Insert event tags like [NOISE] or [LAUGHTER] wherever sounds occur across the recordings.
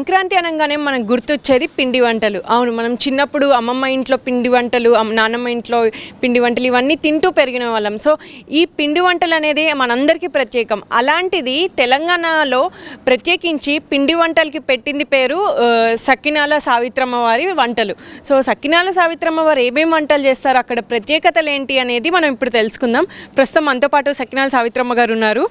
సంక్రాంతి అనగానే మనకు గుర్తొచ్చేది పిండి వంటలు. అవును మనం చిన్నప్పుడు అమ్మమ్మ ఇంట్లో పిండి వంటలు నాన్నమ్మ ఇంట్లో పిండి వంటలు ఇవన్నీ తింటూ పెరిగిన వాళ్ళం. సో ఈ పిండి వంటలు అనేది మనందరికీ ప్రత్యేకం. అలాంటిది తెలంగాణలో ప్రత్యేకించి పిండి వంటలకి పెట్టింది పేరు ఆ, సకినాల సావిత్రమ్మ వారి వంటలు. సో సకినాల సావిత్రమ్మ వారు ఏమేమి వంటలు చేస్తారు? అక్కడ ప్రత్యేకతలు ఏంటి అనేది మనం ఇప్పుడు తెలుసుకుందాం. ప్రస్తుతం మనతో పాటు సకినాల సావిత్రమ్మ గారు ఉన్నారు.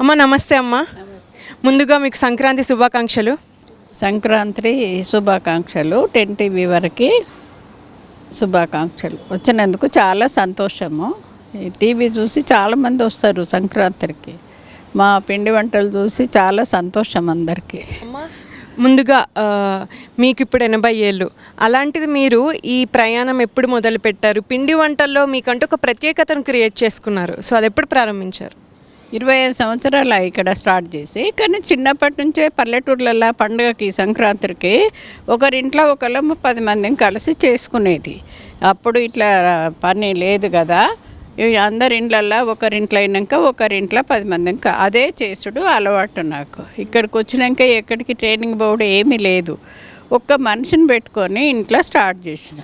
అమ్మ నమస్తే అమ్మ. ముందుగా మీకు సంక్రాంతి శుభాకాంక్షలు. సంక్రాంతి శుభాకాంక్షలు టెన్ టీవీ వరకు శుభాకాంక్షలు. వచ్చినందుకు చాలా సంతోషము. ఈ టీవీ చూసి చాలామంది వస్తారు సంక్రాంతికి. మా పిండి వంటలు చూసి చాలా సంతోషం అందరికీ. ముందుగా మీకు ఇప్పుడు ఎనభై ఏళ్ళు. అలాంటిది మీరు ఈ ప్రయాణం ఎప్పుడు మొదలు పెట్టారు పిండి వంటల్లో మీకంటూ ఒక ప్రత్యేకతను క్రియేట్ చేసుకున్నారు. సో అది ఎప్పుడు ప్రారంభించారు? ఇరవై ఐదు సంవత్సరాలు ఇక్కడ స్టార్ట్ చేసి కానీ చిన్నప్పటి నుంచే పల్లెటూర్లలో పండుగకి సంక్రాంతికి ఒకరింట్లో ఒకళ్ళం పది మందిని కలిసి చేసుకునేది. అప్పుడు ఇట్లా పని లేదు కదా. ఈ అందరి ఇండ్లల్లో ఒకరింట్లో అయినాక ఒకరింట్లో పది మంది అదే చేసుడు అలవాటు నాకు. ఇక్కడికి వచ్చినాక ఎక్కడికి ట్రైనింగ్ బోర్డు ఏమీ లేదు. ఒక్క మనిషిని పెట్టుకొని ఇంట్లో స్టార్ట్ చేసిన.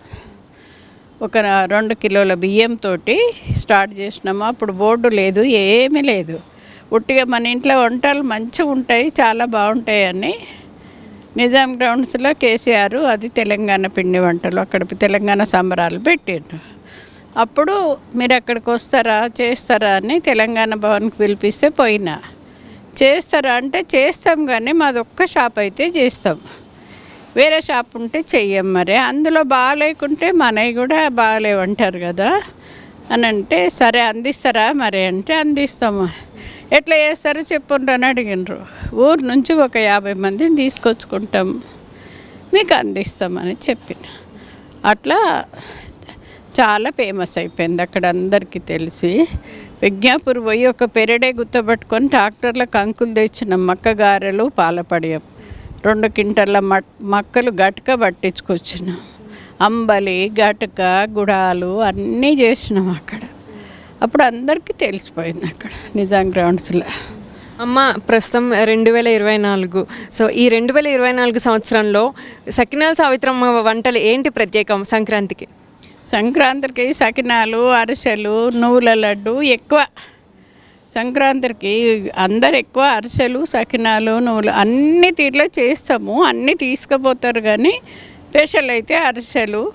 ఒక రెండు కిలోల బియ్యంతో స్టార్ట్ చేసినాము. అప్పుడు బోర్డు లేదు ఏమీ లేదు. ఉట్టిగా మన ఇంట్లో వంటలు మంచిగా ఉంటాయి చాలా బాగుంటాయని నిజాం గ్రౌండ్స్లో కేసీఆర్ అది తెలంగాణ పిండి వంటలు అక్కడ తెలంగాణ సంబరాలు పెట్టారు అప్పుడు మీరు అక్కడికి వస్తారా చేస్తారా అని తెలంగాణ భవన్కి పిలిపిస్తే పోయినా. చేస్తారా అంటే చేస్తాం కానీ మాది ఒక్క షాప్ అయితే చేస్తాం. వేరే షాప్ ఉంటే చెయ్యం మరి. అందులో బాగాలేకుంటే మనవి కూడా బాగాలేవంటారు కదా. అని అంటే సరే అందిస్తారా మరి అంటే అందిస్తాము. ఎట్లా చేస్తారో చెప్పుండ్రు అని అడిగినరు ఊరు నుంచి ఒక యాభై మందిని తీసుకొచ్చుకుంటాం. మీకు అందిస్తామని చెప్పిన. అట్లా చాలా ఫేమస్ అయిపోయింది అక్కడ అందరికీ తెలిసి. విజ్ఞాపూర్ పోయి ఒక పెరడే గుర్తుపట్టుకొని ట్రాక్టర్ల కంకులు తెచ్చిన మక్క గారెలు పాలపడియం రెండు కింటర్ల మక్కలు గట్క పట్టించుకొచ్చినాం. అంబలి గటక గుడాలు అన్నీ చేసినాం అక్కడ. అప్పుడు అందరికీ తెలిసిపోయింది అక్కడ నిజాం గ్రౌండ్స్లో. అమ్మ ప్రస్తుతం రెండు వేల ఇరవై నాలుగు. సో ఈ రెండు వేల ఇరవై నాలుగు సంవత్సరంలో సకినాల సావిత్రమ్మ వంటలు ఏంటి ప్రత్యేకం సంక్రాంతికి? సంక్రాంతికి సకినాలు అరిసెలు నువ్వుల లడ్డు ఎక్కువ. సంక్రాంతికి అందరు ఎక్కువ అరిసెలు సకినాలు నువ్వులు అన్ని తీరులో చేస్తాము. అన్నీ తీసుకుపోతారు కానీ స్పెషల్ అయితే అరిసెలు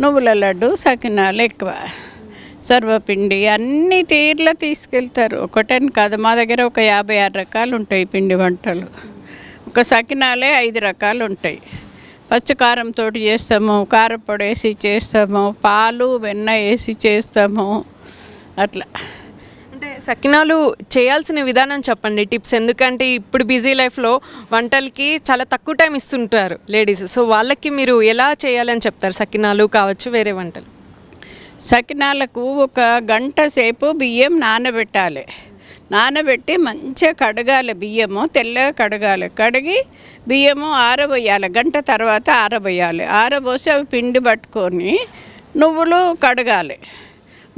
నువ్వుల లడ్డు సకినాలు ఎక్కువ. సర్వపిండి అన్ని తీర్ల తీసుకెళ్తారు. ఒకటని కాదు మా దగ్గర ఒక యాభై ఆరు రకాలు ఉంటాయి పిండి వంటలు. ఒక సకినాలే ఐదు రకాలు ఉంటాయి. పచ్చకారంతో చేస్తాము కారపొడి వేసి చేస్తాము పాలు వెన్న వేసి చేస్తాము. అట్లా. అంటే సకినాలు చేయాల్సిన విధానం చెప్పండి టిప్స్. ఎందుకంటే ఇప్పుడు బిజీ లైఫ్లో వంటలకి చాలా తక్కువ టైం ఇస్తుంటారు లేడీస్. సో వాళ్ళకి మీరు ఎలా చేయాలని చెప్తారు? సకినాలు కావచ్చు వేరే వంటలు. సకినాలకు ఒక గంట సేపు బియ్యం నానబెట్టాలి. నానబెట్టి మంచిగా కడగాలి బియ్యము తెల్లగా కడగాలి. కడిగి బియ్యము ఆరబోయాలి గంట తర్వాత ఆరబోయాలి. ఆరబోసి అవి పిండి పట్టుకొని నువ్వులు కడగాలి.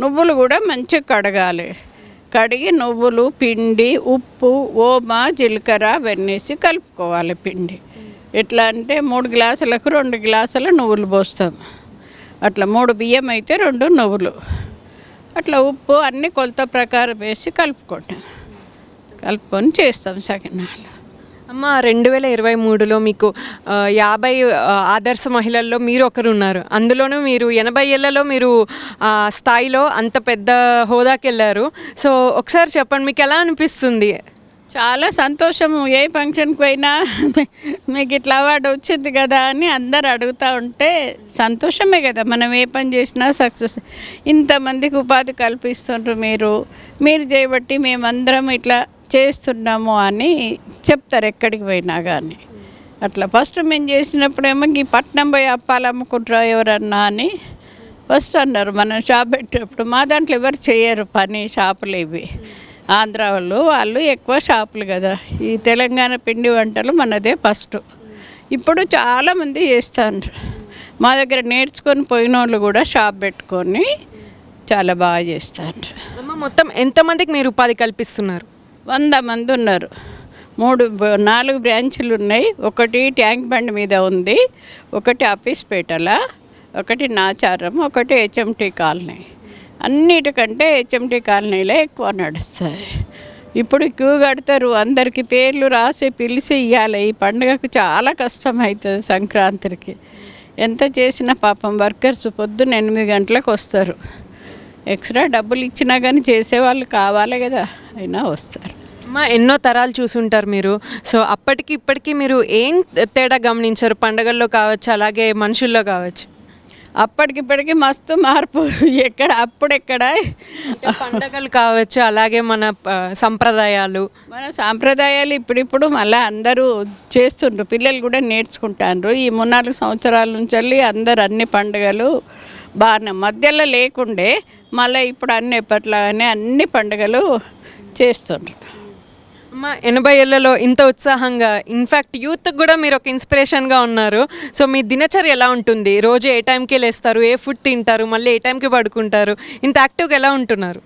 నువ్వులు కూడా మంచిగా కడగాలి. కడిగి నువ్వులు పిండి ఉప్పు ఓమా జీలకర్ర వెన్నేసి కలుపుకోవాలి పిండి. ఎట్లా అంటే మూడు గ్లాసులకు రెండు గ్లాసుల నువ్వులు పోస్తాం. అట్లా మూడు బియ్యం అయితే రెండు నువ్వులు. అట్లా ఉప్పు అన్ని కొలత ప్రకారం వేసి కలుపుకుంటాం కలుపుకొని చేస్తాం సకినాలు. అమ్మ రెండు వేల ఇరవై మూడులో మీకు యాభై ఆదర్శ మహిళల్లో మీరు ఒకరు ఉన్నారు అందులోనూ మీరు ఎనభై ఏళ్ళలో మీరు ఆ స్థాయిలో అంత పెద్ద హోదాకి వెళ్ళారు. సో ఒకసారి చెప్పండి మీకు ఎలా అనిపిస్తుంది? చాలా సంతోషము. ఏ ఫంక్షన్కి పోయినా [LAUGHS] మీకు ఇట్లా అవార్డు వచ్చింది కదా అని అందరు అడుగుతూ ఉంటే సంతోషమే కదా. మనం ఏ పని చేసినా సక్సెస్. ఇంతమందికి ఉపాధి కల్పిస్తుండ్రు మీరు. మీరు చేయబట్టి మేమందరం ఇట్లా చేస్తున్నాము అని చెప్తారు ఎక్కడికి పోయినా కానీ అట్లా ఫస్ట్ మేము చేసినప్పుడేమో ఈ పట్నం పోయి అప్పాలు అమ్ముకుంటారా ఎవరన్నా అని ఫస్ట్ అన్నారు. మనం షాప్ పెట్టేటప్పుడు మా దాంట్లో ఎవరు చేయరు పని షాపులు ఇవి. ఆంధ్ర వాళ్ళు వాళ్ళు ఎక్కువ షాపులు కదా. ఈ తెలంగాణ పిండి వంటలు మనదే ఫస్ట్. ఇప్పుడు చాలామంది చేస్తారు మా దగ్గర నేర్చుకొని పోయిన వాళ్ళు కూడా షాప్ పెట్టుకొని చాలా బాగా చేస్తారు అమ్మ మొత్తం ఎంతమందికి మీరు ఉపాధి కల్పిస్తున్నారు? వంద మంది ఉన్నారు. మూడు బ- నాలుగు బ్రాంచులు ఉన్నాయి. ఒకటి ట్యాంక్ బండ్ మీద ఉంది. ఒకటి ఆఫీస్పేటల ఒకటి నాచారం. ఒకటి హెచ్ఎంటీ కాలనీ. అన్నిటికంటే హెచ్ఎంటీ కాలనీలో ఎక్కువ నడుస్తుంది ఇప్పుడు క్యూ కడతారు. అందరికి పేర్లు రాసి పిలిచి ఇవ్వాలి ఈ పండుగకు చాలా కష్టం అవుతుంది సంక్రాంతికి. ఎంత చేసినా పాపం వర్కర్స్ పొద్దున్న ఎనిమిది గంటలకు వస్తారు. ఎక్స్ట్రా డబ్బులు ఇచ్చినా కానీ చేసేవాళ్ళు కావాలి కదా. అయినా వస్తారు. అమ్మా ఎన్నో తరాలు చూసుంటారు మీరు. సో అప్పటికి ఇప్పటికి మీరు ఏం తేడా గమనించారు? పండగల్లో కావచ్చు అలాగే మనుషుల్లో కావచ్చు? అప్పటికిప్పటికి మస్తు మార్పు. ఎక్కడ అప్పుడెక్కడ? పండగలు కావచ్చు అలాగే మన సంప్రదాయాలు. మన సాంప్రదాయాలు ఇప్పుడిప్పుడు మళ్ళీ అందరూ చేస్తుండ్రు. పిల్లలు కూడా నేర్చుకుంటారు ఈ మూడు నాలుగు సంవత్సరాల నుంచి వెళ్ళి అందరు అన్ని పండుగలు బాగానే మధ్యలో లేకుండే మళ్ళీ ఇప్పుడు అన్ని ఎప్పట్లాగానే అన్ని పండుగలు చేస్తుండ్రు. అమ్మ ఎనభై ఏళ్ళలో ఇంత ఉత్సాహంగా ఇన్ఫ్యాక్ట్ యూత్కి కూడా మీరు ఒక ఇన్స్పిరేషన్గా ఉన్నారు. సో మీ దినచర్య ఎలా ఉంటుంది? రోజు ఏ టైంకి లేస్తారు? ఏ ఫుడ్ తింటారు? మళ్ళీ ఏ టైంకి పడుకుంటారు? ఇంత యాక్టివ్గా ఎలా ఉంటున్నారు?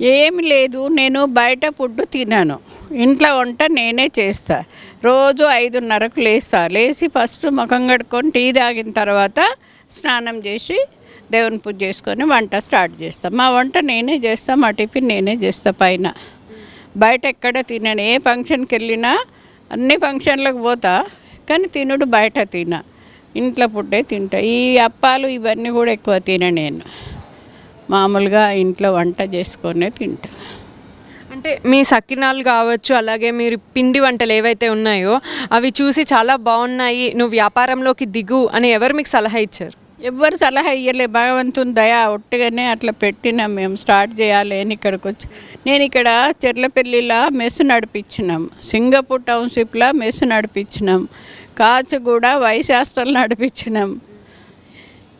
ఏమి లేదు. నేను బయట ఫుడ్ తిన్నాను ఇంట్లో వంట నేనే చేస్తా. రోజు ఐదున్నరకు లేస్తా. లేచి ఫస్ట్ ముఖం కడుక్కొని టీ తాగిన తర్వాత స్నానం చేసి దేవుని పూజ చేసుకొని వంట స్టార్ట్ చేస్తాం. మా వంట నేనే చేస్తాను మా టిఫిన్ నేనే చేస్తా పైన. బయట ఎక్కడ తినను ఏ ఫంక్షన్కి వెళ్ళినా అన్ని ఫంక్షన్లకు పోతా కానీ తినుడు బయట తిన. ఇంట్లో ఫుడ్డే తింటా. ఈ అప్పాలు ఇవన్నీ కూడా ఎక్కువ తిన నేను. మామూలుగా ఇంట్లో వంట చేసుకొనే తింటా. అంటే మీ సకినాలు కావచ్చు అలాగే మీరు పిండి వంటలు ఏవైతే ఉన్నాయో అవి చూసి చాలా బాగున్నాయి నువ్వు వ్యాపారంలోకి దిగు అని ఎవరు మీకు సలహా ఇచ్చారు? ఎవ్వరు సలహా ఇయ్యలే భగవంతుని దయా ఒట్టుగానే అట్లా పెట్టినాం మేము స్టార్ట్ చేయాలి అని ఇక్కడికి వచ్చి. నేను ఇక్కడ చెర్లపల్లిలో మెస్ నడిపించినాం సింగపూర్ టౌన్షిప్లో మెస్ నడిపించినాం కాచిగూడ వైస్ హాస్టల్ నడిపించినాం.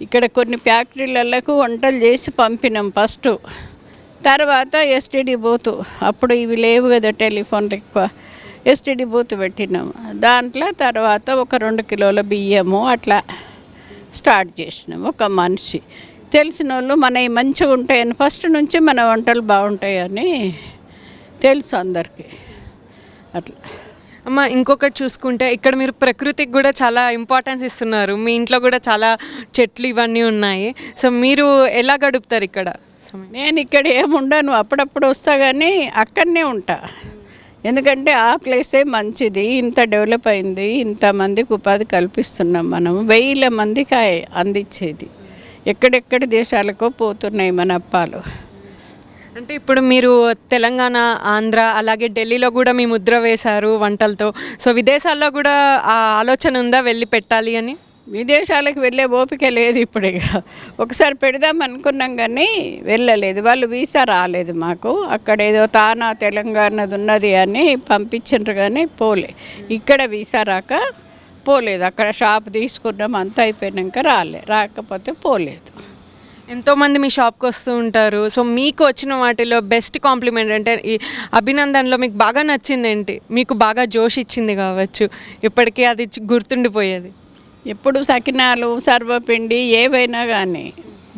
ఇక్కడ కొన్ని ఫ్యాక్టరీలకు వంటలు చేసి పంపినాం ఫస్ట్. తర్వాత ఎస్టీడీ బూతు అప్పుడు ఇవి లేవు కదా టెలిఫోన్ ఎక్కువ. ఎస్టీడీ బూత్ పెట్టినాం. దాంట్లో తర్వాత ఒక రెండు కిలోల బియ్యము అట్లా. స్టార్ట్ చేసినాం ఒక మనిషి. తెలిసిన వాళ్ళు మనవి మంచిగా ఉంటాయని ఫస్ట్ నుంచి మన వంటలు బాగుంటాయని తెలుసు అందరికీ. అట్లా. అమ్మ ఇంకొకటి చూసుకుంటే ఇక్కడ మీరు ప్రకృతికి కూడా చాలా ఇంపార్టెన్స్ ఇస్తున్నారు. మీ ఇంట్లో కూడా చాలా చెట్లు ఇవన్నీ ఉన్నాయి. సో మీరు ఎలా గడుపుతారు ఇక్కడ? నేను ఇక్కడ ఏముండను. అప్పుడప్పుడు వస్తా కానీ అక్కడనే ఉంటా. ఎందుకంటే ఆ ప్లేసే మంచిది ఇంత డెవలప్ అయింది ఇంతమందికి ఉపాధి కల్పిస్తున్నాం మనం వెయ్యిల మందికి అందించేది. ఎక్కడెక్కడ దేశాలకో పోతున్నాయి మన అప్పాలు. అంటే ఇప్పుడు మీరు తెలంగాణ ఆంధ్ర అలాగే ఢిల్లీలో కూడా మీ ముద్ర వేశారు వంటలతో. సో విదేశాల్లో కూడా ఆ ఆలోచన ఉందా వెళ్ళి పెట్టాలి అని? విదేశాలకు వెళ్ళే ఓపిక లేదు ఇప్పుడు ఇక. ఒకసారి పెడదాం అనుకున్నాం కానీ వెళ్ళలేదు. వాళ్ళు వీసా రాలేదు మాకు. అక్కడ ఏదో తానా తెలంగాణది ఉన్నది అని పంపించారు కానీ పోలే. ఇక్కడ వీసా రాక పోలేదు. అక్కడ షాప్ తీసుకున్నాం. అంతా అయిపోయినాక రాలే. రాకపోతే పోలేదు. ఎంతోమంది మీ షాప్కి వస్తూ ఉంటారు. సో మీకు వచ్చిన వాటిలో బెస్ట్ కాంప్లిమెంట్ అంటే ఈ అభినందనలో మీకు బాగా నచ్చింది ఏంటి? మీకు బాగా జోష్ ఇచ్చింది కావచ్చు. ఇప్పటికీ అది గుర్తుండిపోయేది. ఎప్పుడు సకినాలు సర్వపిండి ఏవైనా కానీ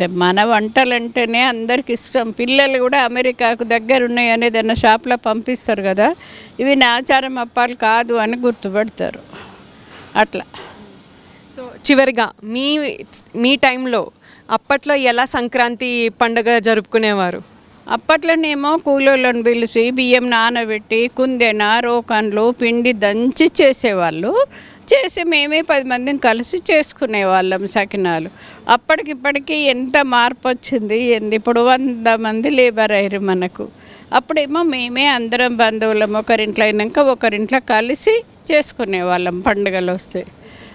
మన వంటలంటేనే అందరికి ఇష్టం. పిల్లలు కూడా అమెరికాకు దగ్గర ఉన్నాయి అనేది ఏదైనా షాప్లో పంపిస్తారు కదా. ఇవి నా ఆచారం అప్పాలు కాదు అని గుర్తుపడతారు. అట్లా. సో చివరిగా మీ మీ టైంలో అప్పట్లో ఎలా సంక్రాంతి పండుగ జరుపుకునేవారు? అప్పట్లోనేమో కూలోళ్ళని పిలిచి బియ్యం నానబెట్టి కుందెన రోకన్లు పిండి దంచి చేసేవాళ్ళు. చేసి మేమే పది మందిని కలిసి చేసుకునే వాళ్ళం సకినాలు. అప్పటికిప్పటికి ఎంత మార్పు వచ్చింది ఎందు ఇప్పుడు వంద మంది లేబర్ అయ్యారు మనకు. అప్పుడేమో మేమే అందరం బంధువులం ఒకరింట్లో అయినాక ఒకరింట్లో కలిసి చేసుకునే వాళ్ళం పండుగలు వస్తే.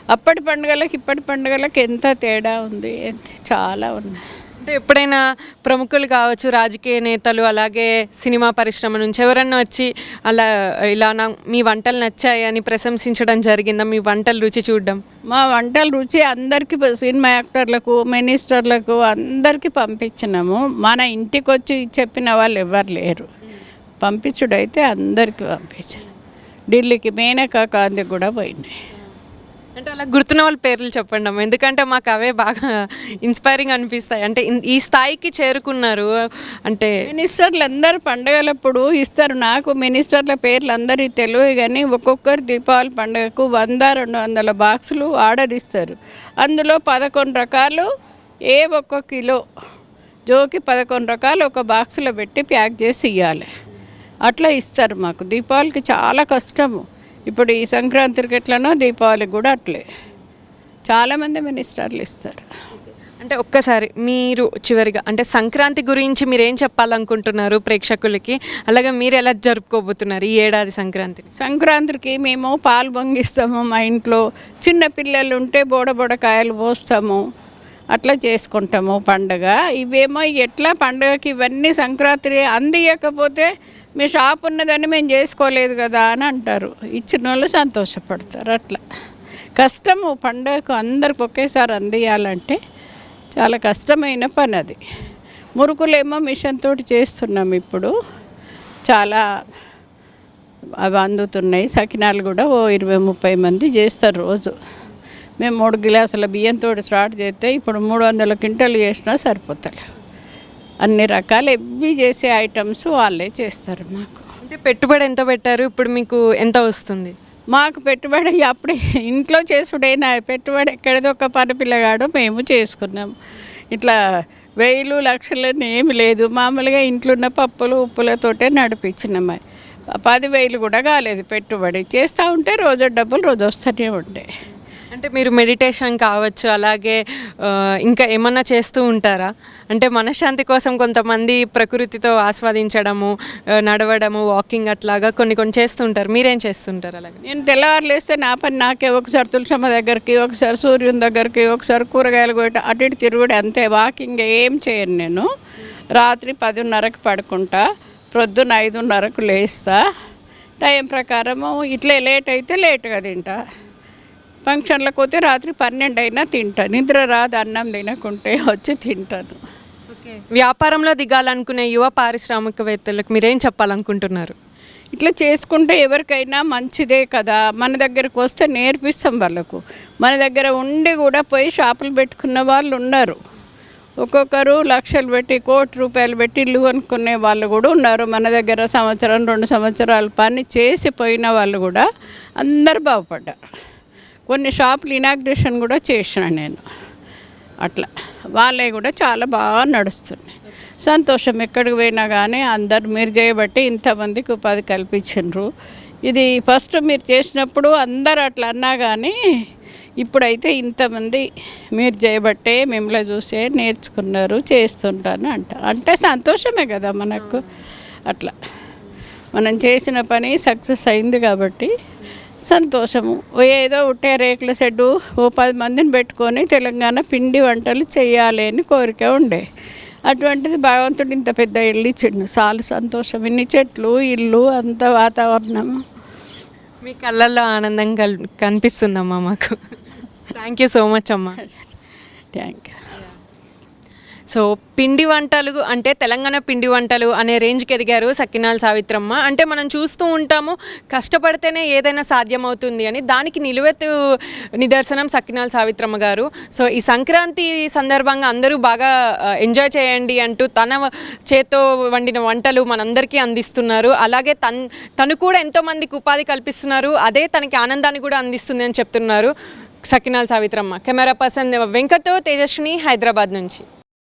అప్పటి పండుగలకు ఇప్పటి పండుగలకు ఎంత తేడా ఉంది చాలా ఉన్నాయి. అంటే ఎప్పుడైనా ప్రముఖులు కావచ్చు రాజకీయ నేతలు అలాగే సినిమా పరిశ్రమ నుంచి ఎవరన్నా వచ్చి అలా ఇలా నా మీ వంటలు నచ్చాయి అని ప్రశంసించడం జరిగిందా? మీ వంటలు రుచి చూడడం? మా వంటల రుచి అందరికీ సినిమా యాక్టర్లకు మినిస్టర్లకు అందరికీ పంపించినాము. మన ఇంటికి వచ్చి చెప్పిన వాళ్ళు ఎవరు లేరు. పంపించుడైతే అందరికీ పంపించాను. ఢిల్లీకి మేనకా కాంతి కూడా పోయినాయి అంటే అలా గుర్తున్న వాళ్ళ పేర్లు చెప్పండి అమ్మ. ఎందుకంటే మాకు అవే బాగా ఇన్స్పైరింగ్ అనిపిస్తాయి. అంటే ఈ స్థాయికి చేరుకున్నారు అంటే మినిస్టర్లు అందరు పండగలప్పుడు ఇస్తారు. నాకు మినిస్టర్ల పేర్లు అందరి తెలివి కానీ ఒక్కొక్కరు దీపావళి పండుగకు వంద రెండు వందల బాక్సులు ఆర్డర్ ఇస్తారు. అందులో పదకొండు రకాలు ఏ ఒక్క కిలో జోకి పదకొండు రకాలు ఒక బాక్సులో పెట్టి ప్యాక్ చేసి ఇవ్వాలి అట్లా ఇస్తారు మాకు. దీపావళికి చాలా కష్టము. ఇప్పుడు ఈ సంక్రాంతికి ఎట్లనో దీపావళికి కూడా అట్లే. చాలామంది మినిస్టర్లు ఇస్తారు. అంటే ఒక్కసారి మీరు చివరిగా అంటే సంక్రాంతి గురించి మీరు ఏం చెప్పాలనుకుంటున్నారు ప్రేక్షకులకి? అలాగే మీరు ఎలా జరుపుకోబోతున్నారు ఈ ఏడాది సంక్రాంతిని? సంక్రాంతికి మేము పాలు పొంగిస్తాము మా ఇంట్లో. చిన్న పిల్లలు ఉంటే బోడబోడకాయలు పోస్తాము. అట్లా చేసుకుంటాము పండగ. ఇవేమో ఎట్లా పండగకి ఇవన్నీ సంక్రాంతి అందియకపోతే మీ షాప్ ఉన్నదని మేము చేసుకోలేదు కదా అని అంటారు. ఇచ్చిన వాళ్ళు సంతోషపడతారు అట్లా. కష్టము పండగకు అందరికి ఒకేసారి అందియాలంటే చాలా కష్టమైన పని అది. మురుకులేమో మిషన్ తోటి చేస్తున్నాం ఇప్పుడు. చాలా అవి అందుతున్నాయి. సకినాలు కూడా ఓ ఇరవై ముప్పై మంది చేస్తారు రోజు. మేము మూడు గ్లాసుల బియ్యంతో స్టార్ట్ చేస్తే ఇప్పుడు మూడు వందల క్వింటలు చేసినా సరిపోతాయి అన్ని రకాలు ఎవ్వి చేసే ఐటమ్స్ వాళ్ళే చేస్తారు మాకు. అంటే పెట్టుబడి ఎంత పెట్టారు? ఇప్పుడు మీకు ఎంత వస్తుంది? మాకు పెట్టుబడి అప్పుడే ఇంట్లో చేసుడైనా పెట్టుబడి ఎక్కడిదో ఒక పని పిల్లగాడు మేము చేసుకున్నాం. ఇట్లా వేలు లక్షలని ఏమి లేదు. మామూలుగా ఇంట్లో ఉన్న పప్పులు ఉప్పులతోటే నడిపించినాం. పది వేలు కూడా కాలేదు పెట్టుబడి. చేస్తూ ఉంటే రోజు డబ్బులు రోజు వస్తూనే ఉంటాయి అంటే మీరు మెడిటేషన్ కావచ్చు అలాగే ఇంకా ఏమన్నా చేస్తూ ఉంటారా? అంటే మనశ్శాంతి కోసం కొంతమంది ప్రకృతితో ఆస్వాదించడము నడవడము వాకింగ్ అట్లాగా కొన్ని కొన్ని చేస్తూ ఉంటారు. మీరేం చేస్తుంటారు అలాగే? నేను తెల్లవారు లేస్తే నా పని నాకే. ఒకసారి తులసమ్మ దగ్గరికి ఒకసారి సూర్యుని దగ్గరికి ఒకసారి కూరగాయలు కొట్ట అటు ఇటు తిరుగుడు అంతే. వాకింగ్ ఏం చేయను నేను. రాత్రి పదిన్నరకు పడుకుంటా ప్రొద్దున ఐదున్నరకు లేస్తా. టైం ప్రకారము ఇట్లే లేట్ అయితే లేట్గా తింటా. ఫంక్షన్లకు పోతే రాత్రి పన్నెండు అయినా తింటా. నిద్ర రాదు అన్నం తినకుంటే వచ్చి తింటాను. వ్యాపారంలో దిగాలనుకునే యువ పారిశ్రామికవేత్తలకు మీరేం చెప్పాలనుకుంటున్నారు? ఇట్లా చేసుకుంటే ఎవరికైనా మంచిదే కదా. మన దగ్గరకు వస్తే నేర్పిస్తాం వాళ్ళకు. మన దగ్గర ఉండి కూడా పోయి షాపులు పెట్టుకున్న వాళ్ళు ఉన్నారు. ఒక్కొక్కరు లక్షలు పెట్టి కోటి రూపాయలు పెట్టి ఇల్లు కొనుక్కునే వాళ్ళు కూడా ఉన్నారు. మన దగ్గర సంవత్సరం రెండు సంవత్సరాలు పని చేసి పోయిన వాళ్ళు కూడా అందరు బాగుపడ్డారు. కొన్ని షాపులు ఇనాగ్రేషన్ కూడా చేసిన నేను. అట్లా. వాళ్ళే కూడా చాలా బాగా నడుస్తున్నాయి. సంతోషం ఎక్కడికి పోయినా కానీ అందరు మీరు చేయబట్టి ఇంతమందికి ఉపాధి కల్పించరు ఇది ఫస్ట్ మీరు చేసినప్పుడు అందరు అట్లా అన్నా కానీ ఇప్పుడైతే ఇంతమంది మీరు చేయబట్టే మిమ్మల్ని చూసే నేర్చుకున్నారు చేస్తుంటాను అంట. అంటే సంతోషమే కదా మనకు. అట్లా. మనం చేసిన పని సక్సెస్ అయింది కాబట్టి సంతోషము. ఏదో ఉట్టే రేకుల షెడ్డు ఓ పది మందిని పెట్టుకొని తెలంగాణ పిండి వంటలు చేయాలి అని కోరిక ఉండే. అటువంటిది భగవంతుడు ఇంత పెద్ద ఇల్లు ఇచ్చిండు. చాలా సంతోషం. ఇన్ని చెట్లు ఇల్లు అంత వాతావరణం. మీ కళ్ళల్లో ఆనందం కల్ కనిపిస్తుందమ్మా మాకు. థ్యాంక్ యూ సో మచ్ అమ్మా. థ్యాంక్ యూ సో పిండి వంటలు అంటే తెలంగాణ పిండి వంటలు అనే రేంజ్కి ఎదిగారు సక్కినాల సావిత్రమ్మ. అంటే మనం చూస్తూ ఉంటాము కష్టపడితేనే ఏదైనా సాధ్యమవుతుంది అని. దానికి నిలువెత్తు నిదర్శనం సక్కినాల సావిత్రమ్మ గారు. సో ఈ సంక్రాంతి సందర్భంగా అందరూ బాగా ఎంజాయ్ చేయండి అంటూ తన చేత్తో వండిన వంటలు మనందరికీ అందిస్తున్నారు. అలాగే తన్ తను కూడా ఎంతోమందికి ఉపాధి కల్పిస్తున్నారు. అదే తనకి ఆనందాన్ని కూడా అందిస్తుంది అని చెప్తున్నారు సకినాల్ సావిత్రమ్మ. కెమెరా పర్సన్ వెంకట్తో తేజస్విని హైదరాబాద్ నుంచి.